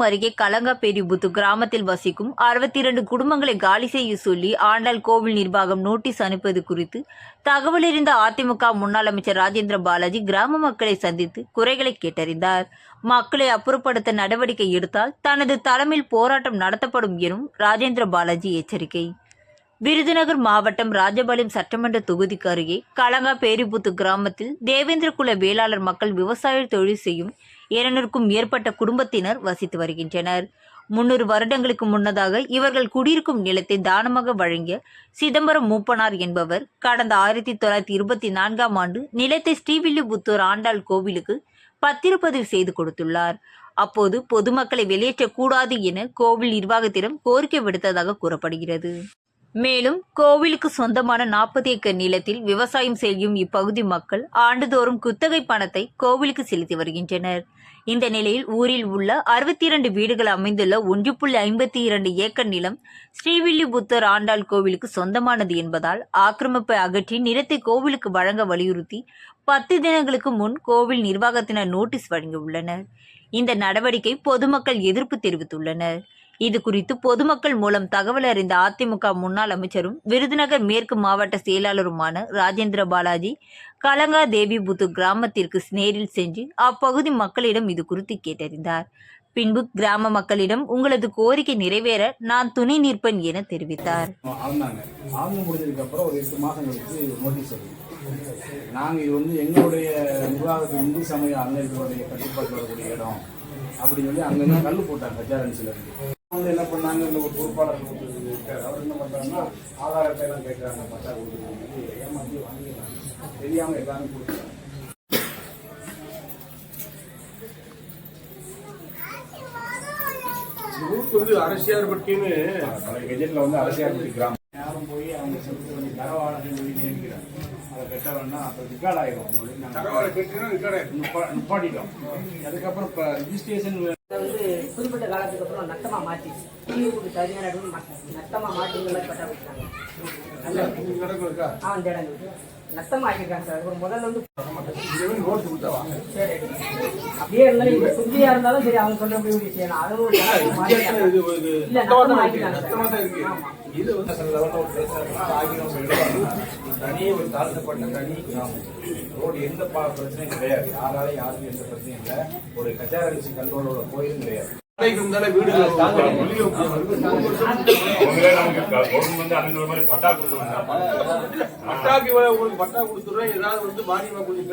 அருகே கலங்கப்பேரிபுத்து கிராமத்தில் வசிக்கும் அறுபத்தி இரண்டு குடும்பங்களை காலி செய்ய சொல்லி ஆண்டாள் கோவில் நிர்வாகம் நோட்டீஸ் அனுப்பது குறித்து தகவல் அறிந்த அதிமுக முன்னாள் அமைச்சர் ராஜேந்திர பாலாஜி கிராம மக்களை சந்தித்து குறைகளை கேட்டறிந்தார். மக்களை அப்புறப்படுத்த நடவடிக்கை எடுத்தால் தனது தலைமையில் போராட்டம் நடத்தப்படும் எனும் ராஜேந்திர பாலாஜி எச்சரிக்கை. விருதுநகர் மாவட்டம் ராஜபாளையம் சட்டமன்ற தொகுதிக்கு அருகே கலங்கா பேரிபுத்து கிராமத்தில் தேவேந்திர குல வேளாளர் மக்கள் விவசாய தொழில் செய்யும் இருநூறுக்கும் மேற்பட்ட குடும்பத்தினர் வசித்து வருகின்றனர். முன்னூறு வருடங்களுக்கு முன்னதாக இவர்கள் குடியிருக்கும் நிலத்தை தானமாக வழங்கிய சிதம்பரம் மூப்பனார் என்பவர் கடந்த ஆயிரத்தி தொள்ளாயிரத்தி இருபத்தி நான்காம் ஆண்டு நிலத்தை ஸ்ரீவில்லிபுத்தூர் ஆண்டாள் கோவிலுக்கு பத்திரப்பதிவு செய்து கொடுத்துள்ளார். அப்போது பொதுமக்களை வெளியேற்றக்கூடாது என கோவில் நிர்வாகத்திடம் கோரிக்கை விடுத்ததாக கூறப்படுகிறது. மேலும் கோவிலுக்கு சொந்தமான நாற்பது ஏக்கர் நிலத்தில் விவசாயம் செய்யும் இப்பகுதி மக்கள் ஆண்டுதோறும் குத்தகை பணத்தை கோவிலுக்கு செலுத்தி வருகின்றனர். இந்த நிலையில் ஊரில் உள்ள அறுபத்தி இரண்டு வீடுகள் அமைந்துள்ள ஒன்று புள்ளி ஐம்பத்தி இரண்டு ஏக்கர் நிலம் ஸ்ரீவில்லிபுத்தர் ஆண்டாள் கோவிலுக்கு சொந்தமானது என்பதால் ஆக்கிரமிப்பை அகற்றி நிலத்தை கோவிலுக்கு வழங்க வலியுறுத்தி பத்து தினங்களுக்கு முன் கோவில் நிர்வாகத்தினர் நோட்டீஸ் வழங்கியுள்ளனர். இந்த நடவடிக்கை பொதுமக்கள் எதிர்ப்பு தெரிவித்துள்ளனர். இது குறித்து பொதுமக்கள் மூலம் தகவல் அறிந்த அதிமுக முன்னாள் அமைச்சரும் விருதுநகர் மேற்கு மாவட்ட செயலாளருமான ராஜேந்திர பாலாஜி கலங்கா தேவிபுத்து கிராமத்திற்கு நேரில் சென்று அப்பகுதி மக்களிடம் இது குறித்து கேட்டறிந்தார். பின்பு கிராம மக்களிடம் உங்களது கோரிக்கை நிறைவேற நான் துணை நிற்பேன் என தெரிவித்தார். நாங்கள் இது வந்து எங்களுடைய நிர்வாகத்தில் இந்து சமய அன்னைகளுடைய கட்டுப்பாட்டில் வரக்கூடிய இடம் அப்படின்னு சொல்லி அங்கங்க கல் போட்டாங்க கஜாரன்சில இருந்து. வந்து என்ன பண்ணாங்க? இந்த ஒரு பொறுப்பாளர் இருக்காரு. அவர் என்ன பண்றாருன்னா ஆதாரத்தை எல்லாம் கேட்கறாங்க பட்டா கொடுக்குறது ஏமாத்தி வாங்கிடுறாங்க. தெரியாம எல்லாரும் கொடுக்குறாங்க. ஊருக்கு வந்து அரசியார் பட்டின்னு பழைய கெஜெட்ல வந்து அரசியார் கிராமம். யாரும் போய் அவங்க செலுத்த வேண்டிய தரவாளர்கள் சொல்லி நியமிக்கிறாங்க அதை கட்ட வேணா அப்புறம் கடை நிப்பா- நிப்பாட்டிட்டோம் அதுக்கப்புறம் இப்போ ரிஜிஸ்ட்ரேஷன் வந்து குறிப்பிட்ட காலத்துக்கு அப்புறம் நட்டமா மாற்றி தீவுக்கு சரியான இடம் மாட்டாங்க நட்டமா மாற்றி மாதிரி பட்டா கொடுத்தாங்க நடக்கும் இருக்கா ஆ அந்த இடங்களுக்கு நட்டமா ஆக்கியிருக்காங்க சார். ஒரு முதல்ல வந்து அப்படியே இருந்தாலும் இப்ப இருந்தாலும் சரி அவங்க சொல்றபடி இப்படி செய்யணும் அதுவும் ஒரு இல்ல ஆமா. இது வந்து சில லெவலில் ஒரு பிரச்சனை இருக்குன்னா ஆகிரும் தனி. ஒரு தாழ்த்தப்பட்ட தனி கிராமம். ரோடு எந்த பிரச்சனையும் கிடையாது. யாராலையும் யாருக்கும் எந்த பிரச்சனையும் இல்லை. ஒரு கச்சாரரிசி கண்ட்ரோலோட கோயிலும் கிடையாது. பட்டா கொடுத்துருவேன் ஏதாவது வந்து மானியமா கொஞ்சம்